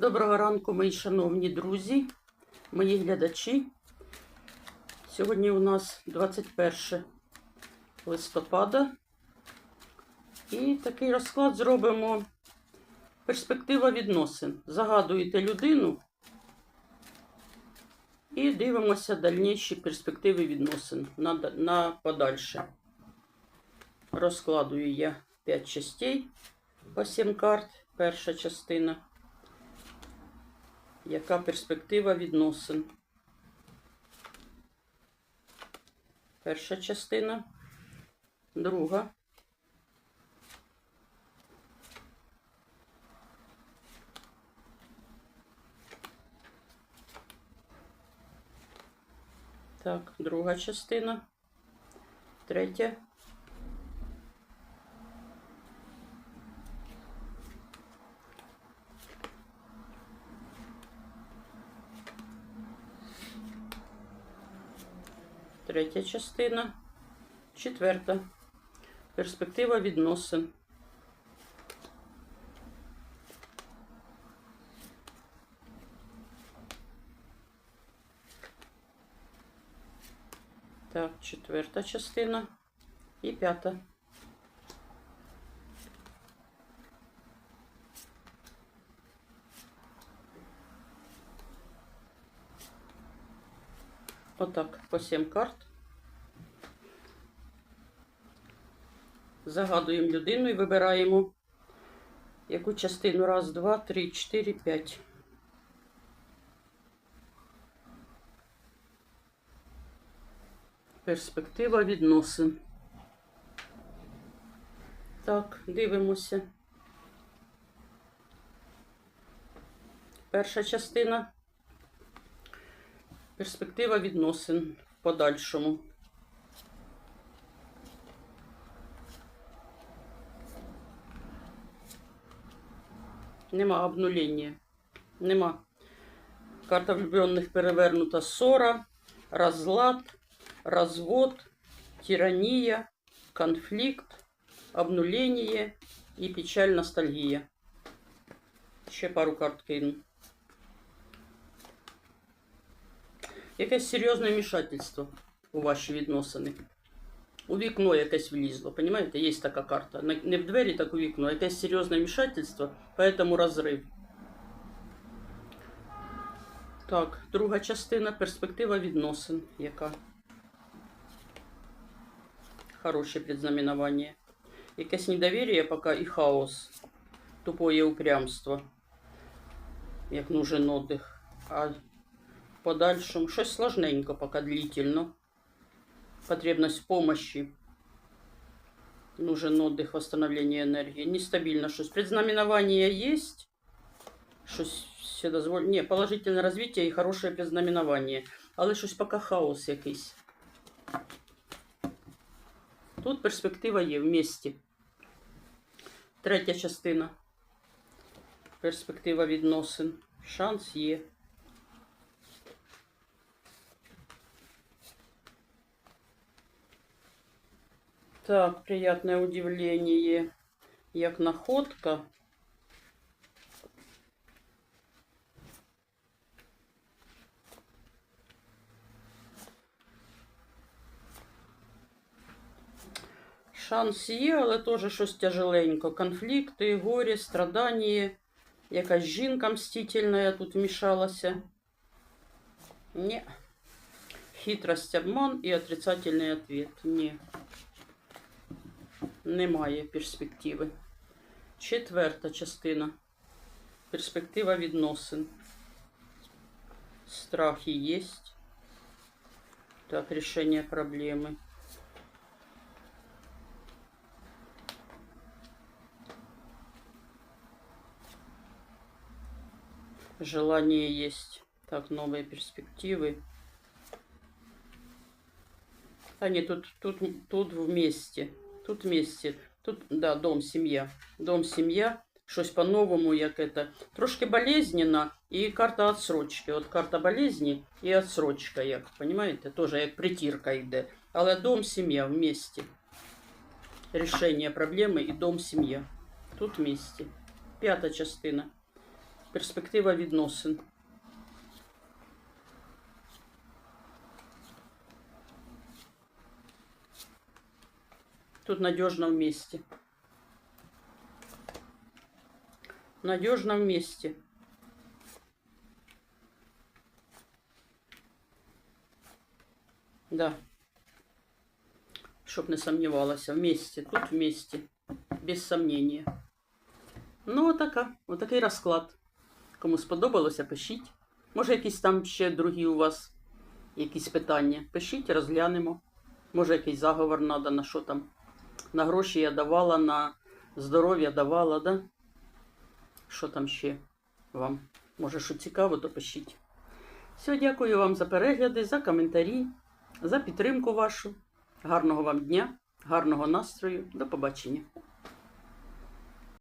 Доброго ранку, мої шановні друзі, мої глядачі. Сьогодні у нас 21 листопада. І такий розклад зробимо перспектива відносин. Загадуєте людину і дивимося дальніші перспективи відносин на, на подальше. Розкладую я 5 частей по 7 карт. Перша частина. Яка перспектива відносин? Перша частина, друга. Так, друга частина, третя. Третя частина. Четверта. Перспектива відносин. Так, четверта частина і п'ята. Отак, по 7 карт. Загадуємо людину і вибираємо яку частину. Раз, два, три, чотири, п'ять. Перспектива відносин. Так, дивимося. Перша частина. Перспектива відносин подальшому. Нема обнулення. Нема. Карта влюбленных перевернута ссора, разлад, развод, тирания, конфликт, обнуление и печаль, ностальгия. Ще пару карт кину. Якесь серйозне вмішательство у ваші відносини. У вікно якесь влізло, понимаете? Є така карта. Не в двері, так у вікно. Якесь серйозне вмішательство, поэтому розрив. Так, друга частина перспектива відносин. Яка? Хороше предзнаменование. Якесь недовір'я поки і хаос. Тупое упрямство. Як нужен отдых. А подальшому щось сложненько, поки длительно. Потребность в помощи. Нужен отдых, восстановление энергии. Нестабильно щось. Предзнаменование есть. Щось все дозволь... Не, положительне розвиття і хороше предзнаменование. Але щось поки хаос якийсь. Тут перспектива є вместе. Третя частина. Перспектива відносин. Шанс є. Так, приятное удивление. Як находка. Шанс є, але теж щось тяжеленько. Конфлікти, горе, страдання. Якась жінка мстительна тут вмішалася. Ні. Хитрость, обман і отрицательний ответ. Ні. Немає перспективи. Четверта частина. Перспектива відносин. Страхи є. Так, рішення проблеми. Желание есть. Так, новые перспективы. Нет, тут, тут, тут вместе. Тут вместе. Тут, да, дом, семья. Дом, семья. Щось по-новому, як это. Трошки болезненно і карта отсрочки. От карта болезні і отсрочка, як, понимаете? Тоже як притірка йде. Але дом, сім'я вместе. Рішення проблеми і дом, сім'я. Тут вместе. П'ята частина. Перспектива відносин. Тут надежно вместе. Надежно вместе. Да. Чтоб не сомневалась. Вместе. Тут вместе. Без сомнения. Ну, отака. Отакий розклад. Кому сподобалося, пишіть. Може, якісь там ще другі у вас якісь питання. Пишіть, розглянемо. Може, якийсь заговор треба, на що там. На гроші я давала, на здоров'я давала, да? Що там ще вам? Може, що цікаво, то пишіть. Все, дякую вам за перегляди, за коментарі, за підтримку вашу. Гарного вам дня, гарного настрою. До побачення.